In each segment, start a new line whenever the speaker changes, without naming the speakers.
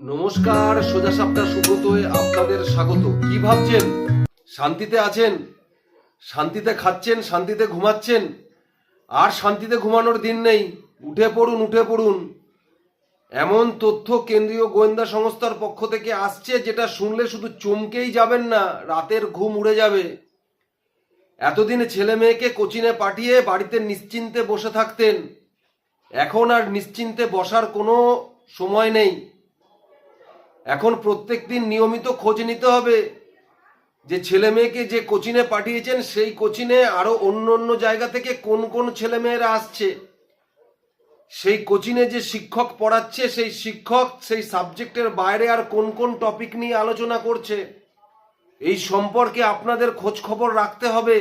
নমস্কার, সোজা সাপটা সুব্রতয় আপনাদের স্বাগত। কি ভাবছেন? শান্তিতে আছেন? শান্তিতে খাচ্ছেন? শান্তিতে ঘুমাচ্ছেন? আর শান্তিতে ঘুমানোর দিন নেই। উঠে পড়ুন উঠে পড়ুন। এমন তথ্য কেন্দ্রীয় গোয়েন্দা সংস্থার পক্ষ থেকে আসছে যেটা শুনলে শুধু চমকেই যাবেন না, রাতের ঘুম উড়ে যাবে। এতদিন ছেলে মেয়েকে কোচিনে পাঠিয়ে বাড়িতে নিশ্চিন্তে বসে থাকতেন। এখন আর নিশ্চিন্তে বসার কোনো সময় নেই। এখন প্রত্যেক দিন নিয়মিত খোঁজ নিতে হবে। যে ছেলে মেয়েকে যে কোচিনে পাঠিয়েছেন, সেই কোচিনে আরও অন্য অন্য জায়গা থেকে কোন কোন ছেলে মেয়েরা আসছে। সেই কোচিনে যে শিক্ষক পড়াচ্ছে, সেই শিক্ষক সেই সাবজেক্টের বাইরে আর কোন কোন টপিক নিয়ে আলোচনা করছে, এই সম্পর্কে আপনাদের খোঁজ খবর রাখতে হবে।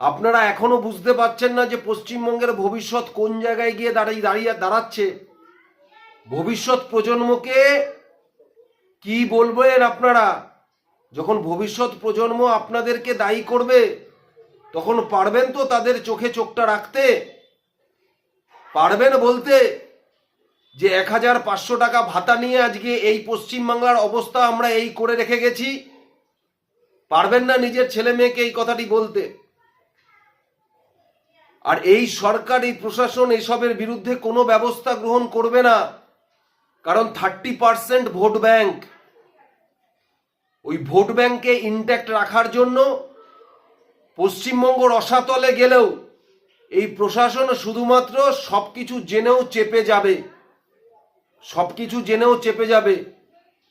আপনারা এখনও বুঝতে পারছেন না যে পশ্চিমবঙ্গের ভবিষ্যৎ কোন জায়গায় গিয়ে দাঁড়িয়ে দাঁড়িয়ে দাঁড়াচ্ছে। ভবিষ্যৎ প্রজন্মকে কি বলবেন আপনারা? যখন ভবিষ্যৎ প্রজন্ম আপনাদেরকে দায়ী করবে, তখন পারবেন তো তাদের চোখে চোখটা রাখতে? পারবেন বলতে যে এক হাজার পাঁচশো টাকা ভাতা নিয়ে আজকে এই পশ্চিমবাংলার অবস্থা আমরা এই করে রেখে গেছি? পারবেন না নিজের ছেলে মেয়েকে এই কথাটি বলতে? আর এই সরকার, এই প্রশাসন এসবের বিরুদ্ধে কোনো ব্যবস্থা গ্রহণ করবে না? কারণ থার্টি পার্সেন্ট ভোট ব্যাংক। ওই ভোট ব্যাংকে ইনট্যাক্ট রাখার জন্য পশ্চিমবঙ্গ রসাতলে গেলেও এই প্রশাসন শুধুমাত্র সবকিছু জেনেও চেপে যাবে। সবকিছু জেনেও চেপে যাবে।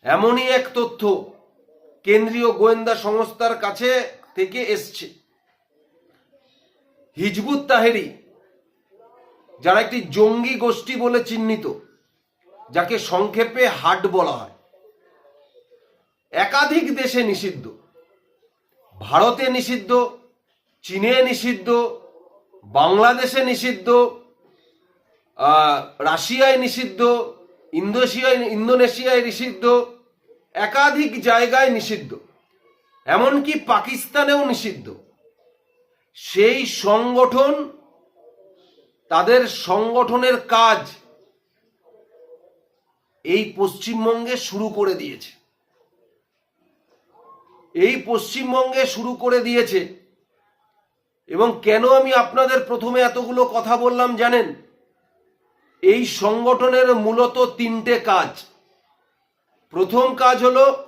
এমনই এক তথ্য কেন্দ্রীয় গোয়েন্দা সংস্থার কাছে থেকে এসছে। হিজবুত তাহেরি, যারা একটি জঙ্গি গোষ্ঠী বলে চিহ্নিত যাকে সংক্ষেপে হাট বলা হয়। একাধিক দেশে নিষিদ্ধ। ভারতে নিষিদ্ধ, চীনে নিষিদ্ধ, বাংলাদেশে নিষিদ্ধ রাশিয়ায় নিষিদ্ধ ইন্দোনেশিয়ায় ইন্দোনেশিয়ায় নিষিদ্ধ, একাধিক জায়গায় নিষিদ্ধ। এমনকি পাকিস্তানেও নিষিদ্ধ। সেই সংগঠন তাদের সংগঠনের কাজ এই পশ্চিমবঙ্গে শুরু করে দিয়েছে। এই পশ্চিমবঙ্গে শুরু করে দিয়েছে। এবং কেন আমি আপনাদের প্রথমে এতগুলো কথা বললাম জানেন? এই সংগঠনের মূলত তিনটে কাজ। প্রথম কাজ হলো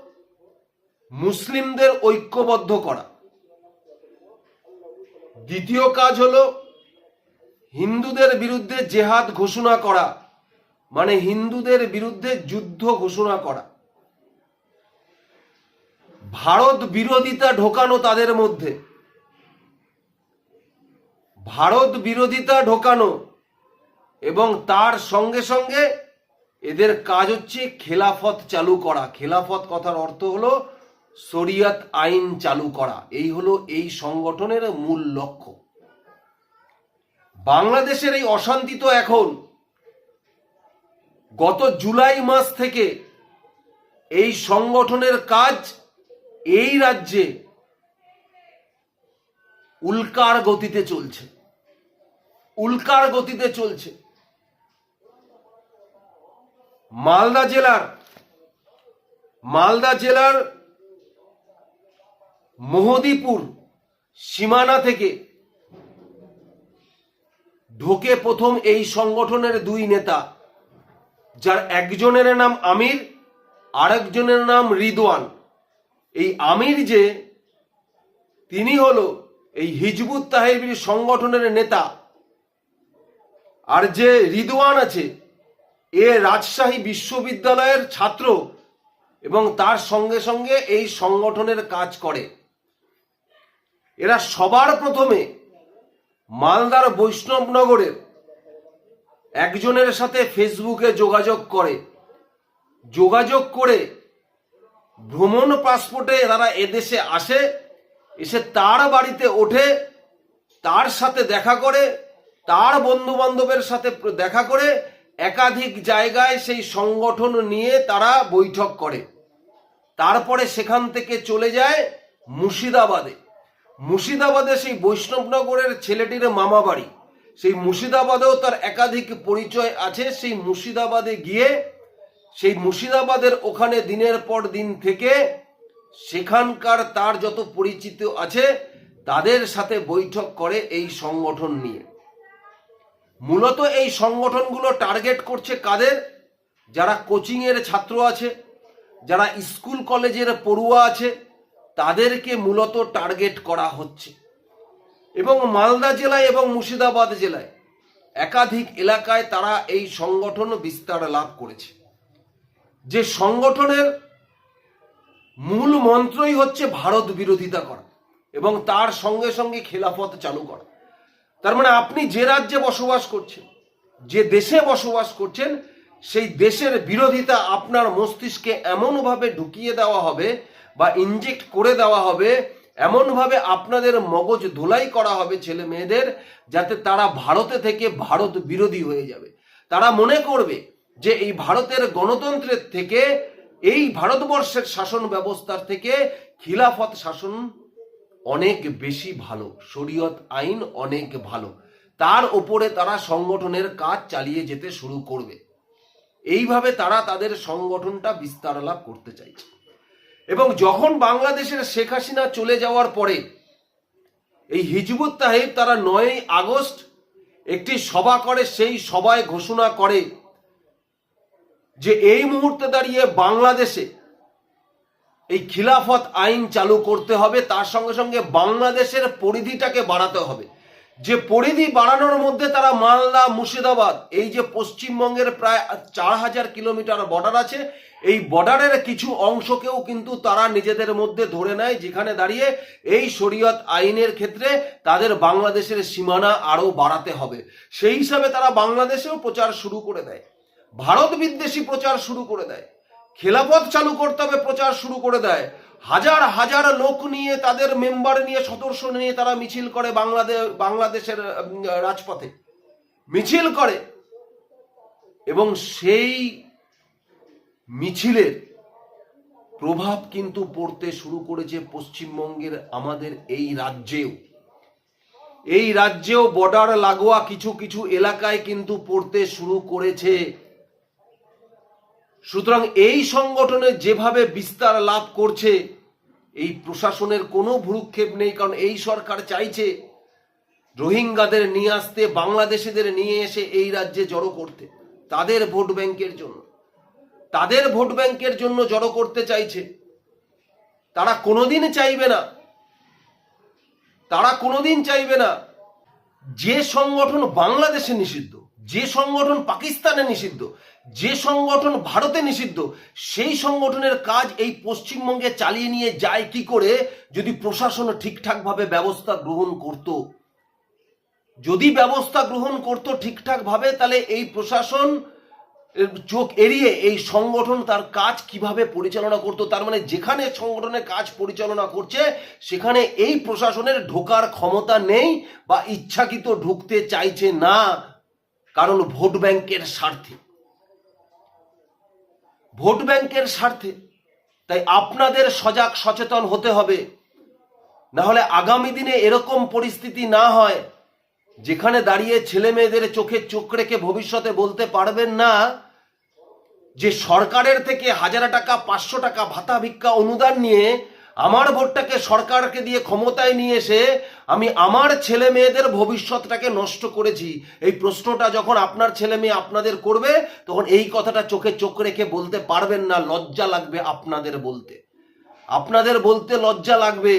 মুসলিমদের ঐক্যবদ্ধ করা। দ্বিতীয় কাজ হলো হিন্দুদের বিরুদ্ধে জেহাদ ঘোষণা করা। মানে হিন্দুদের বিরুদ্ধে যুদ্ধ ঘোষণা করা। ভারত বিরোধিতা ঢোকানো তাদের মধ্যে। ভারত বিরোধিতা ঢোকানো এবং তার সঙ্গে সঙ্গে এদের কাজ হচ্ছে খেলাফত চালু করা। খেলাফত কথার অর্থ হলো শরিয়াত আইন চালু করা। এই হলো এই সংগঠনের মূল লক্ষ্য। বাংলাদেশের এই অশান্তি তো এখন গত জুলাই মাস থেকে এই সংগঠনের কাজ এই রাজ্যে উল্কার গতিতে চলছে। উল্কার গতিতে চলছে। মালদা জেলার মালদা জেলার মোহদীপুর সীমানা থেকে ঢোকে প্রথম এই সংগঠনের দুই নেতা যার একজনের নাম আমির, আরেকজনের নাম রিদওয়ান। এই আমির যে, তিনি হলো এই হিজবুত তাহেবির সংগঠনের নেতা। আর যে রিদওয়ান আছে, এ রাজশাহী বিশ্ববিদ্যালয়ের ছাত্র এবং তার সঙ্গে সঙ্গে এই সংগঠনের কাজ করে। এরা সবার প্রথমে মালদার বৈষ্ণবনগরের একজনের সাথে ফেসবুকে যোগাযোগ করে যোগাযোগ করে ভ্রমণ পাসপোর্টে তারা এদেশে আসে, এসে তার বাড়িতে ওঠে, তার সাথে দেখা করে, তার বন্ধু বান্ধবের সাথে দেখা করে, একাধিক জায়গায় সেই সংগঠন নিয়ে তারা বৈঠক করে। তারপরে সেখান থেকে চলে যায় মুর্শিদাবাদে। মুর্শিদাবাদে সেই বৈষ্ণবনগরের ছেলেটির মামা বাড়ি সেই মুর্শিদাবাদেও তার একাধিক পরিচয় আছে, সেই মুর্শিদাবাদে গিয়ে, সেই মুর্শিদাবাদের ওখানে দিনের পর দিন থেকে সেখানকার তার যত পরিচিত আছে, তাদের সাথে বৈঠক করে এই সংগঠন নিয়ে। মূলত এই সংগঠনগুলো টার্গেট করছে কাদের? যারা কোচিংয়ের ছাত্র আছে, যারা স্কুল কলেজের পড়ুয়া আছে, তাদেরকে মূলত টার্গেট করা হচ্ছে। এবং মালদা জেলায় এবং মুর্শিদাবাদ জেলায় একাধিক এলাকায় তারা এই সংগঠন বিস্তার লাভ করেছে। যে সংগঠনের মূল মন্ত্রই হচ্ছে ভারত বিরোধিতা করা এবং তার সঙ্গে সঙ্গে খেলাফত চালু করা। তার মানে আপনি যে রাজ্যে বসবাস করছেন, যে দেশে বসবাস করছেন, সেই দেশের বিরোধিতা আপনার মস্তিষ্কে এমনভাবে ঢুকিয়ে দেওয়া হবে বা ইনজেক্ট করে দেওয়া হবে এমনভাবে আপনাদের মগজ ধোলাই করা হবে ছেলে মেয়েদের, যাতে তারা ভারতে থেকে ভারত বিরোধী হয়ে যাবে। তারা মনে করবে যে এই ভারতের গণতন্ত্রের থেকে, এই ভারতবর্ষের শাসন ব্যবস্থার থেকে খিলাফত শাসন অনেক বেশি ভালো, শরীয়ত আইন অনেক ভালো। তার ওপরে তারা সংগঠনের কাজ চালিয়ে যেতে শুরু করবে। এইভাবে তারা তাদের সংগঠনটা বিস্তার লাভ করতে চাইছে। এবং যখন বাংলাদেশের শেখ হাসিনা চলে যাওয়ার পরে, এই হিজবুত তাহিব তারা নয়ই আগস্ট একটি সভা করে, সেই সভায় ঘোষণা করে যে এই মুহূর্তে দাঁড়িয়ে বাংলাদেশে এই খিলাফত আইন চালু করতে হবে, তার সঙ্গে সঙ্গে বাংলাদেশের পরিধিটাকে বাড়াতে হবে। যে পরিধি বাড়ানোর মধ্যে তারা মালদা, মুর্শিদাবাদ, এই যে পশ্চিমবঙ্গের প্রায় চার হাজার কিলোমিটার বর্ডার আছে, এই বর্ডারের কিছু অংশকেও কিন্তু তারা নিজেদের মধ্যে ধরে নেয়, যেখানে দাঁড়িয়ে এই শরীয়ত আইনের ক্ষেত্রে তাদের বাংলাদেশের সীমানা আরও বাড়াতে হবে। সেই হিসাবে তারা বাংলাদেশেও প্রচার শুরু করে দেয়। ভারত বিদ্বেষী প্রচার শুরু করে দেয়। খেলাপথ চালু করতে হবে, প্রচার শুরু করে দেয়। হাজার হাজার লোক নিয়ে, তাদের মেম্বার নিয়ে, সদস্য নিয়ে তারা মিছিল করে বাংলাদেশ বাংলাদেশের রাজপথে। মিছিল করে। এবং সেই মিছিলের প্রভাব কিন্তু পড়তে শুরু করেছে পশ্চিমবঙ্গের আমাদের এই রাজ্যেও। এই রাজ্যেও বর্ডার লাগোয়া কিছু কিছু এলাকায় কিন্তু পড়তে শুরু করেছে সুতরাং এই সংগঠনে যেভাবে বিস্তার লাভ করছে, এই প্রশাসনের কোনো ভ্রুক্ষেপ নেই, কারণ এই সরকার চাইছে রোহিঙ্গাদের নিয়ে আসতে, বাংলাদেশিদের নিয়ে এসে এই রাজ্যে জড়ো করতে। তাদের ভোট ব্যাংকের জন্য। তাদের ভোট ব্যাংকের জন্য জড়ো করতে চাইছে। তারা কোনোদিন চাইবে না। তারা কোনোদিন চাইবে না। যে সংগঠন বাংলাদেশে নিষিদ্ধ যে সংগঠন পাকিস্তানে নিষিদ্ধ, যে সংগঠন ভারতে নিষিদ্ধ, সেই সংগঠনের কাজ এই পশ্চিমবঙ্গে চালিয়ে নিয়ে যায় কি করে যদি প্রশাসন ঠিকঠাকভাবে ব্যবস্থা গ্রহণ করত? যদি ব্যবস্থা গ্রহণ করত ঠিকঠাকভাবে, তাহলে এই প্রশাসন চোখ এড়িয়ে এই সংগঠন তার কাজ কীভাবে পরিচালনা করত? তার মানে যেখানে সংগঠনের কাজ পরিচালনা করছে, সেখানে এই প্রশাসনের ঢোকার ক্ষমতা নেই বা ইচ্ছাকৃত ঢুকতে চাইছে না। কারণ ভোট ব্যাংকের স্বার্থে। ভোট ব্যাংকের স্বার্থে। তাই আপনাদের সজাগ সচেতন হতে হবে। না হলে আগামী দিনে এরকম পরিস্থিতি না হয়, যেখানে দাঁড়িয়ে ছেলে মেয়েদের চোখে চোখ রেখে ভবিষ্যতে বলতে পারবেন না যে সরকারের থেকে হাজার টাকা, পাঁচশো টাকা ভাতা ভিক্ষা অনুদান নিয়ে আমার ভোটটাকে সরকারকে দিয়ে ক্ষমতায় নিয়ে এসে আমি আমার ছেলে মেয়েদের ভবিষ্যৎটাকে নষ্ট করেছি। এই প্রশ্নটা যখন আপনার ছেলে মেয়ে আপনাদের করবে, তখন এই কথাটা চোখে চোখ রেখে বলতে পারবেন না, লজ্জা লাগবে আপনাদের বলতে। আপনাদের বলতে লজ্জা লাগবে।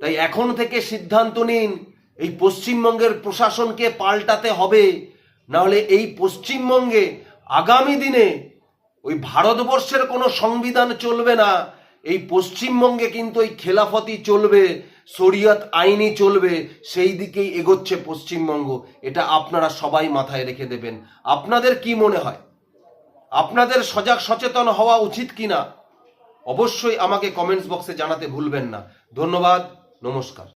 তাই এখন থেকে সিদ্ধান্ত নিন, এই পশ্চিমবঙ্গের প্রশাসনকে পাল্টাতে হবে। নাহলে এই পশ্চিমবঙ্গে আগামী দিনে ওই ভারতবর্ষের কোনো সংবিধান চলবে না। এই পশ্চিমবঙ্গে কিন্তু এই খেলাফতি চলবে, শরিয়ত আইনই চলবে, সেই দিকেই এগোচ্ছে পশ্চিমবঙ্গ। এটা আপনারা সবাই মাথায় রেখে দেবেন। আপনাদের কি মনে হয়? আপনাদের সজাগ সচেতন হওয়া উচিত কিনা? অবশ্যই আমাকে কমেন্টস বক্সে জানাতে ভুলবেন না। ধন্যবাদ, নমস্কার।